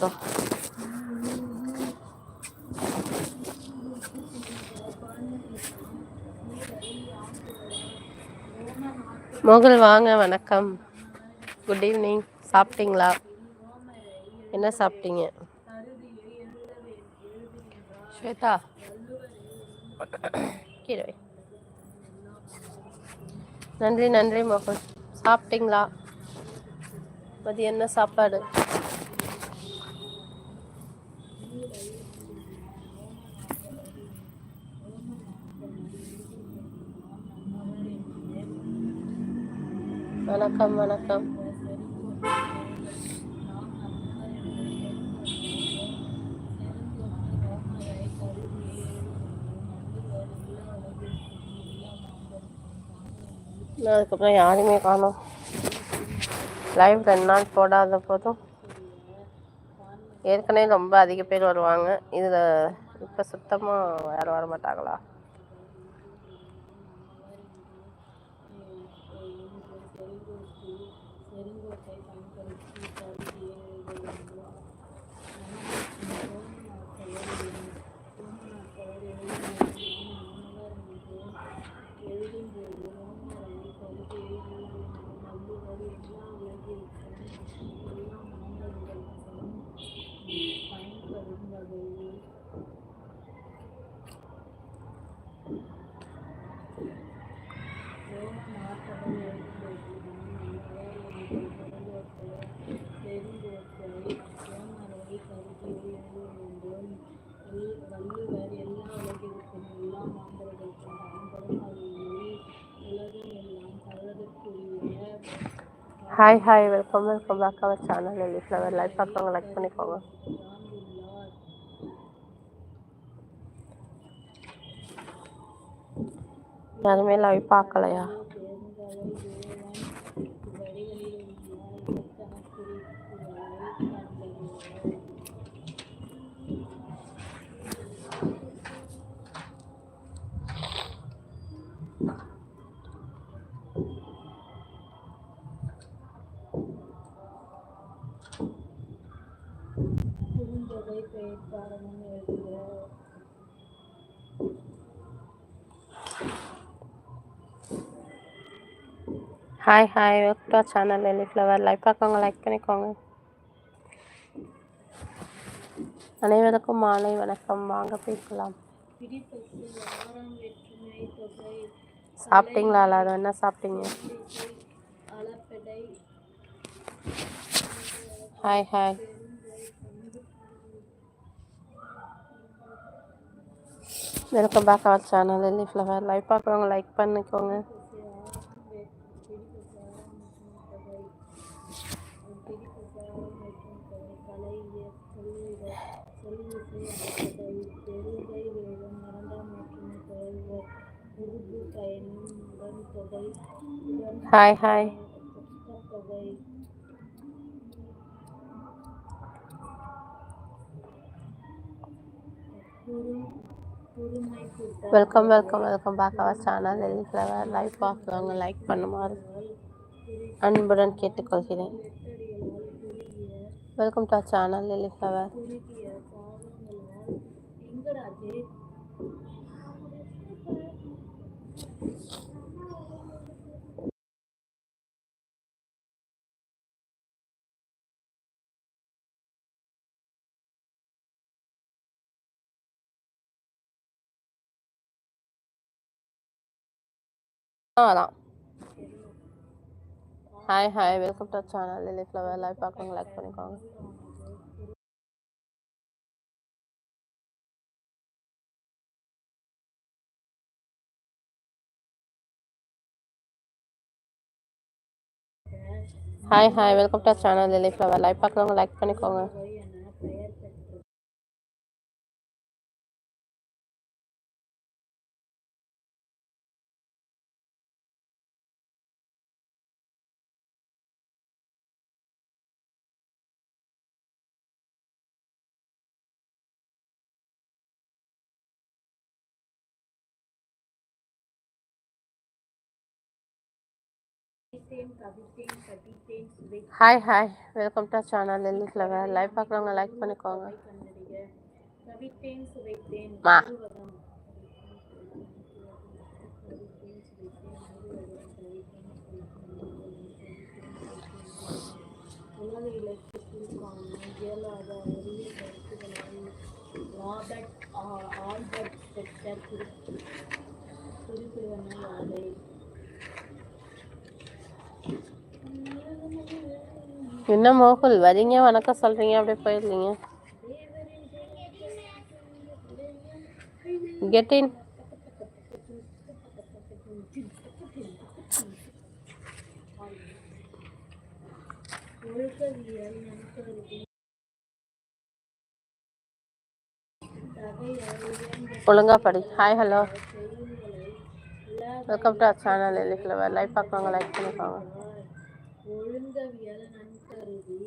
அந்த மோகல் வாங்க வணக்கம். குட் ஈவினிங் சாப்பிட்டீங்களா? என்ன சாப்பிட்டீங்க? ஸ்வேதா? கீழே நன்றி நன்றி மோகல் சாப்பிட்டீங்களா? மதியம் என்ன சாப்பாடு? வணக்கம் வணக்கம். நான் அதுக்கப்புறம் யாருமே காணோம். லைவ் ரெண்டு நாள் போடாத போதும். ஏற்கனவே ரொம்ப அதிக பேர் வருவாங்க. இதில் இப்போ சுத்தமாக யாரும் வர மாட்டாங்களா hi hi welcome welcome back our channel Lily flower like பார்க்குறவங்க லைக் பண்ணிக்கோங்க யாருமே லைவ் பார்க்கலையா? Hi hi welcome to channel Lily flower like பார்க்கவங்க like பண்ணிக்கோங்க. அனைவருக்கும் மாலை வணக்கம். வாங்க பேசலாம். சாப்பிட்டீங்களா எல்லாரும் என்ன சாப்பிட்டீங்க? Hi hi welcome back our channel Lily flower like பார்க்குறவங்க லைக் பண்ணிக்கோங்க. Hi hi welcome welcome welcome back our channel Lily flower like பார்க்குறவங்க லைக் பண்ணுமாறு அன்புடன் கேட்டுக்கொள்கிறேன். Welcome to channel Lily flower அதான். Hi hi welcome to channel Lily flower live பார்க்குறவங்க like பண்ணிக்கோங்க. Hi hi welcome to channel Lily flower live பார்க்குறவங்க like பண்ணிக்கோங்க. Hi hi welcome to channel Lily flower live பார்க்குறவங்க like பண்ணிக்கோங்க. மா. Albert குறி- குறிப்பிடுவன யாவை என்ன மோகுல் வரீங்க வணக்கம் சொல்றீங்க அப்படியே போயிடுறீங்க. கெட் இன் ஒழுங்கா படி. Hi hello welcome to channel Lily live பார்க்குறவங்க லைக் பண்ணிக்கோங்க. ஒழுங்கவியல் நன்கருதி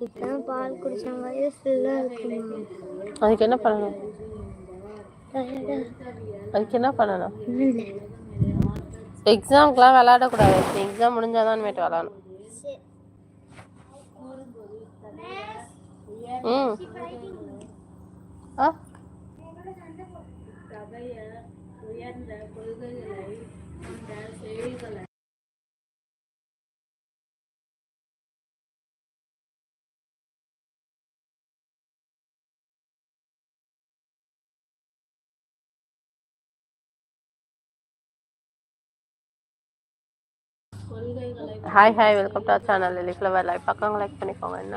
இப்பதான் பால் குடிச்ச மாதிரி ஃபுல்லாக அதுக்கு என்ன பண்ணணும்? அதுக்கு என்ன பண்ணணும்? எக்ஸாம்க்குலாம் விளையாடக்கூடாது எக்ஸாம் முடிஞ்சாதான் மேட்டு விளாடணும். ம். ஆ? உயர்ந்த கொள்கைகளை hi hi welcome to channel Lily flower live பார்க்குறவங்க லைக் பண்ணிக்கோங்க என்ன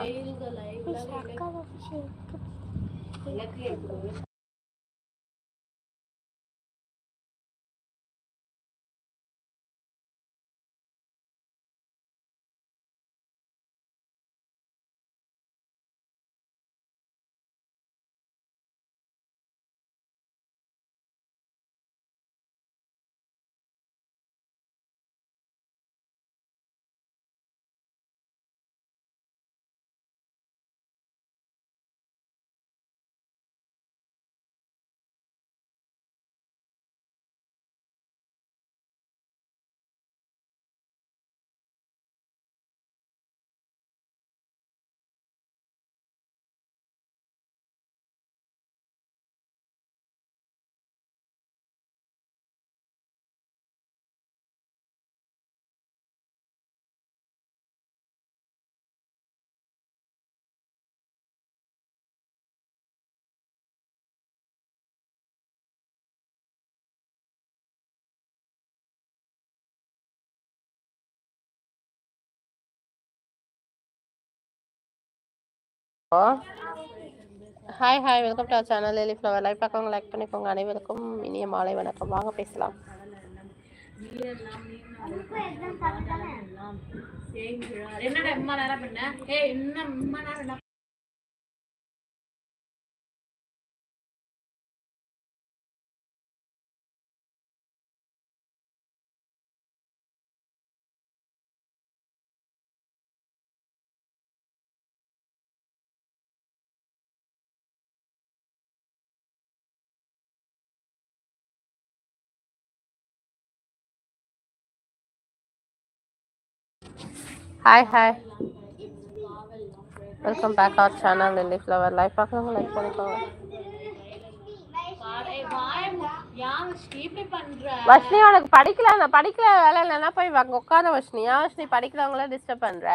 hi hi welcome to channel Lily flower live பார்க்குறவங்க லைக் பண்ணிக்கோங்க. அனைவருக்கும் இனிய மாலை வணக்கம். வாங்க பேசலாம். என்னடா இம்மா நேரம் பண்ண ஏய் இன்னும் இம்மா நேரம் hi hi welcome back our channel Lily flower live பார்க்குறவங்க லைக் பண்ணிக்கோங்க வஷ்ணி உனக்கு படிக்கல படிக்கல வேலை இல்லைன்னா போய் உட்கார வஷ்ணி ஏன் வஷ்ணி படிக்கிறவங்கள டிஸ்டர்ப் பண்ணுற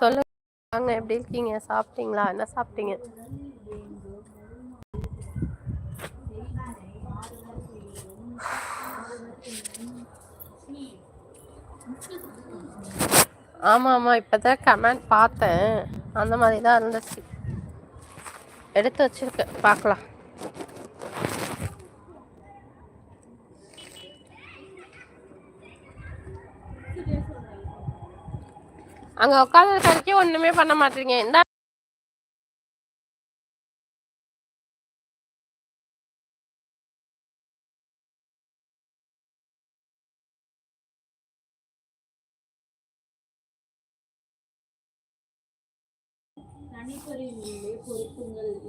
சொல்லுங்க. வாங்க எப்படி இருக்கீங்க? சாப்பிட்டீங்களா? என்ன சாப்பிட்டீங்க? ஆமாம் ஆமாம் இப்போ தான் கமெண்ட் பார்த்தேன். அந்த மாதிரி தான் இருந்துச்சு. எடுத்து வச்சிருக்கேன் பார்க்கலாம். அங்கே உட்காந்து கறிக்கே ஒன்றுமே பண்ண மாட்டீங்க. இந்த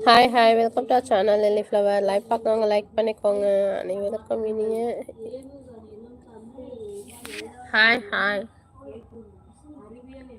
hi hi welcome to channel Lily flower like பார்க்குறவங்க லைக் பண்ணிக்கோங்க. அனைவருக்கும் இனிய hi hi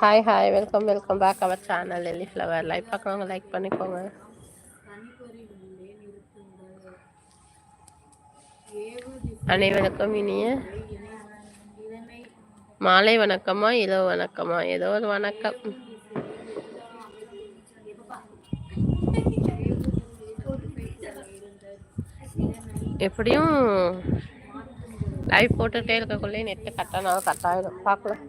hi hi welcome welcome back our channel Lily flower like பார்க்குறவங்க லைக் பண்ணிக்கோங்க. அனைவருக்கும் இனிய மாலை வணக்கமா இரவு வணக்கமா? ஏதோ ஒரு வணக்கம். எப்படியும் லைவ் போட்டுகிட்டே இருக்கக்குள்ளே நெட்டு கட்டானாலும் கட் ஆகிடும் பார்க்கலாம்.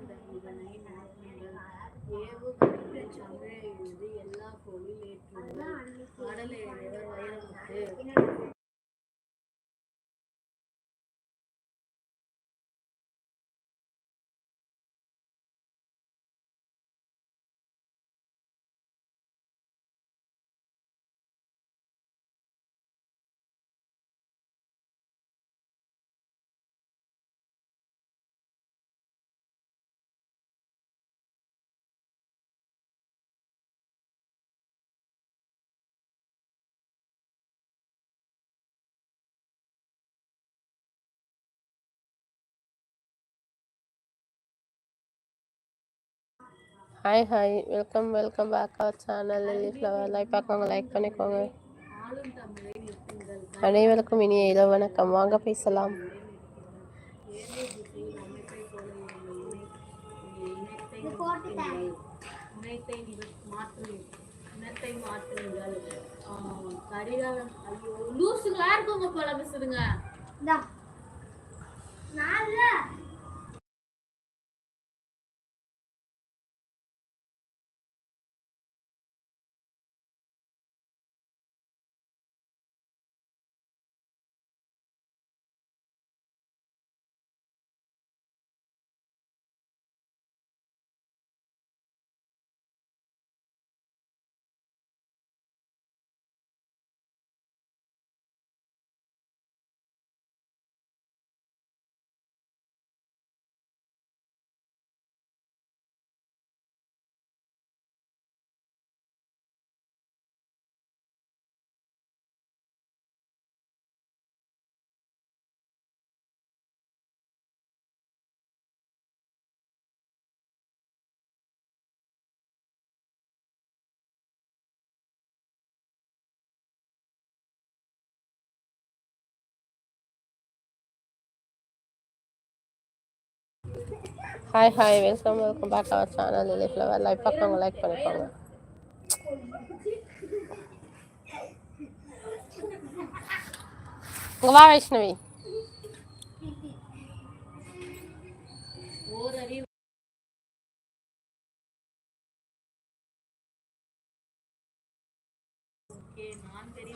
Hi hi welcome welcome back our channel Lily flower like பார்க்கவங்க like பண்ணிக்கோங்க. அனைவருக்கும் இனிய இரவு வணக்கம். வாங்க பேசலாம். லூசுங்களா இருக்குங்க போல பேசுதுங்க. Hi hi welcome welcome back our channel Lily flower like பார்க்கவங்க like பண்ணிக்கோங்க இங்க வா வைஷ்ணவி ஓரறிவு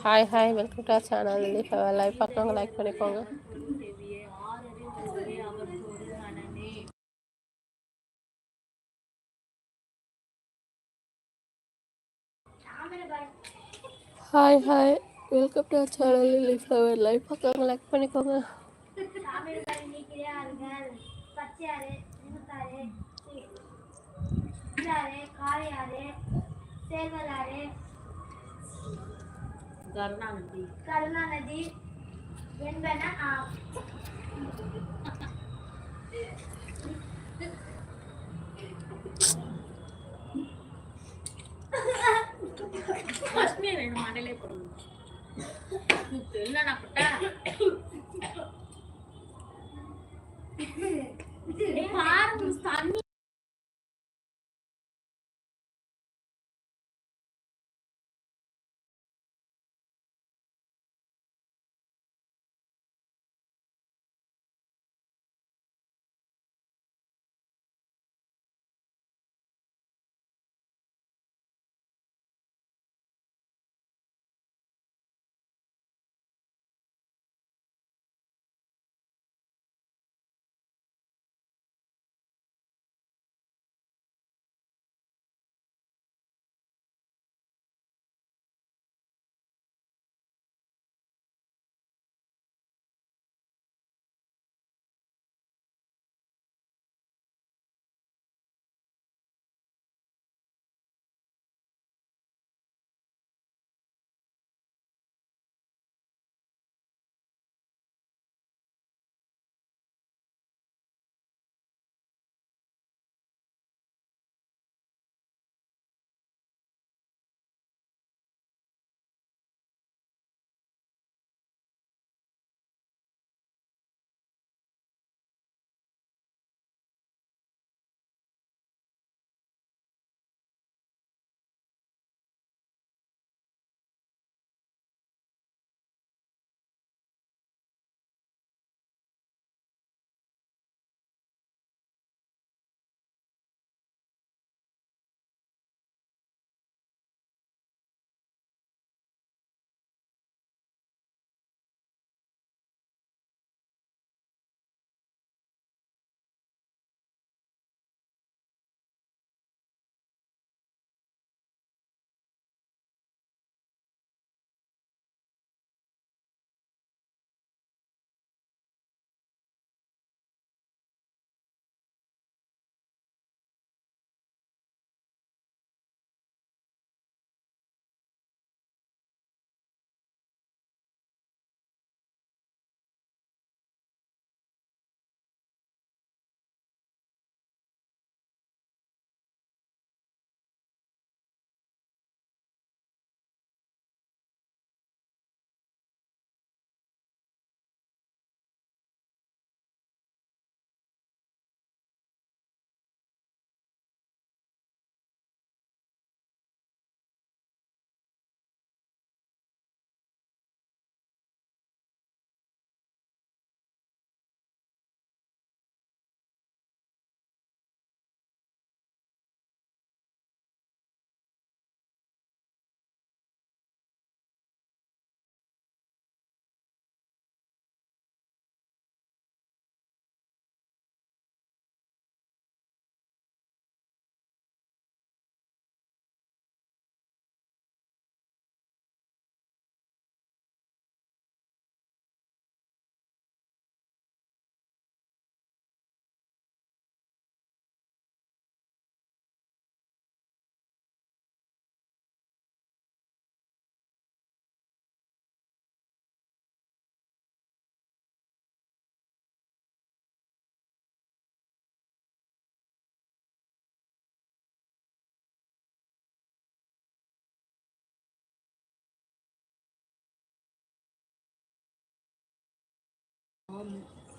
hi hi welcome to channel Lily flower like பார்க்கவங்க like பண்ணிக்கோங்க hi hi welcome to channel Lily flower life பார்க்கலாம் லைக் பண்ணிக்கோங்க? கருணாநதி. கருணாநதி என்பன ஆம் லட்சுமி ரெண்டு மண்டையிலே போடணும். போட்டா. பாருங்க தண்ணி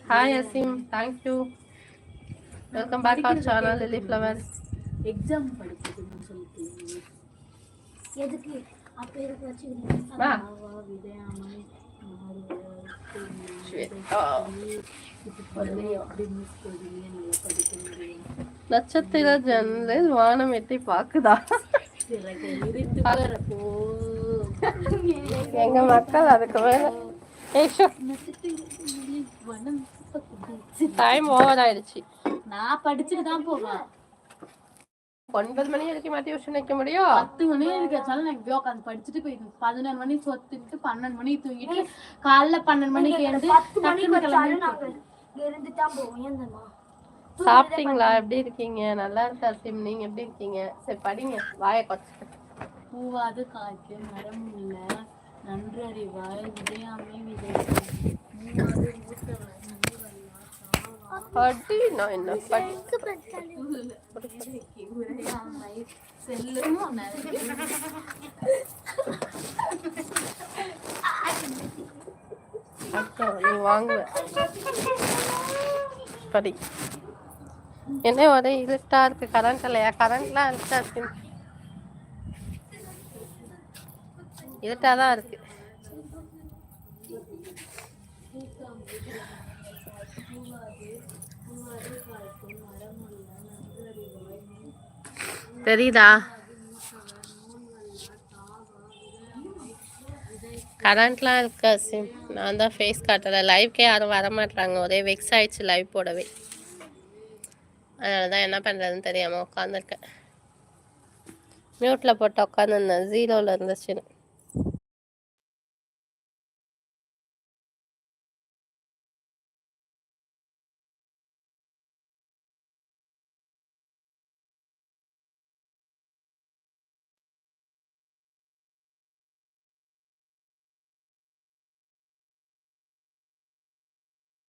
hi Aseem thank you welcome back our channel Lily flowers exam படிக்கிறதுன்னு சொல்லிட்டு. எதுக்கு? அப்ப எதுக்கு வச்சுக்கிறீங்க வா ஆவா, விதையாமை, மாறுவது, ஸ்வேதா. இது பண்ணி அப்படி மிஸ் பண்ணி நல்லா படிக்க முடியும். நட்சத்திர ஜன்னலில் வானம் எட்டி பாக்குதா. எங்க மக்கள் அதுக்கு மேல. டைம் ஓவர் ஆயிடுச்சு. நான் படிச்சுட்டு தான் போவேன். ஒன்பது மணி வரைக்கும் மாத்தி டியூஷன் வைக்க முடியும்? பத்து மணி இருக்கிறதால நான் இப்படியே உட்காந்து படிச்சுட்டு போயிடுவேன். பதினொரு மணி சொத்துட்டு பன்னெண்டு மணி தூங்கிட்டு காலைல பன்னெண்டு மணிக்கு எழுந்து இருந்து தான் தெரியுமா? சாப்பிட்டீங்களா? எப்படி இருக்கீங்க? நல்லா இருக்கா சிம் நீங்க எப்படி இருக்கீங்க? சரி படிங்க. வாயை கொச்சு பூவாது காய்க்கு மரம் இல்ல. நன்று அறிவாய் விதையாமை விதை படி நான் என்ன படி நீ வாங்குவ படி என்ன ஒரே இருட்டா இருக்கு கரண்ட் இல்லையா கரண்ட்லாம் இருட்டா இருக்கு இருட்டா தான் இருக்கு தெரியுதா? கரண்ட்லாம் இருக்கா சிம்? நான் தான் ஃபேஸ் காட்டலை. லைவ்க்கே யாரும் வர மாட்றாங்க ஒரே வெக்ஸ் ஆயிடுச்சு லைவ் போடவே. அதனால தான் என்ன பண்ணுறதுன்னு தெரியாமல் உட்காந்துருக்கேன். மியூட்டில் போட்டு உட்காந்துருந்தேன். ஜீரோவில் இருந்துச்சுன்னு.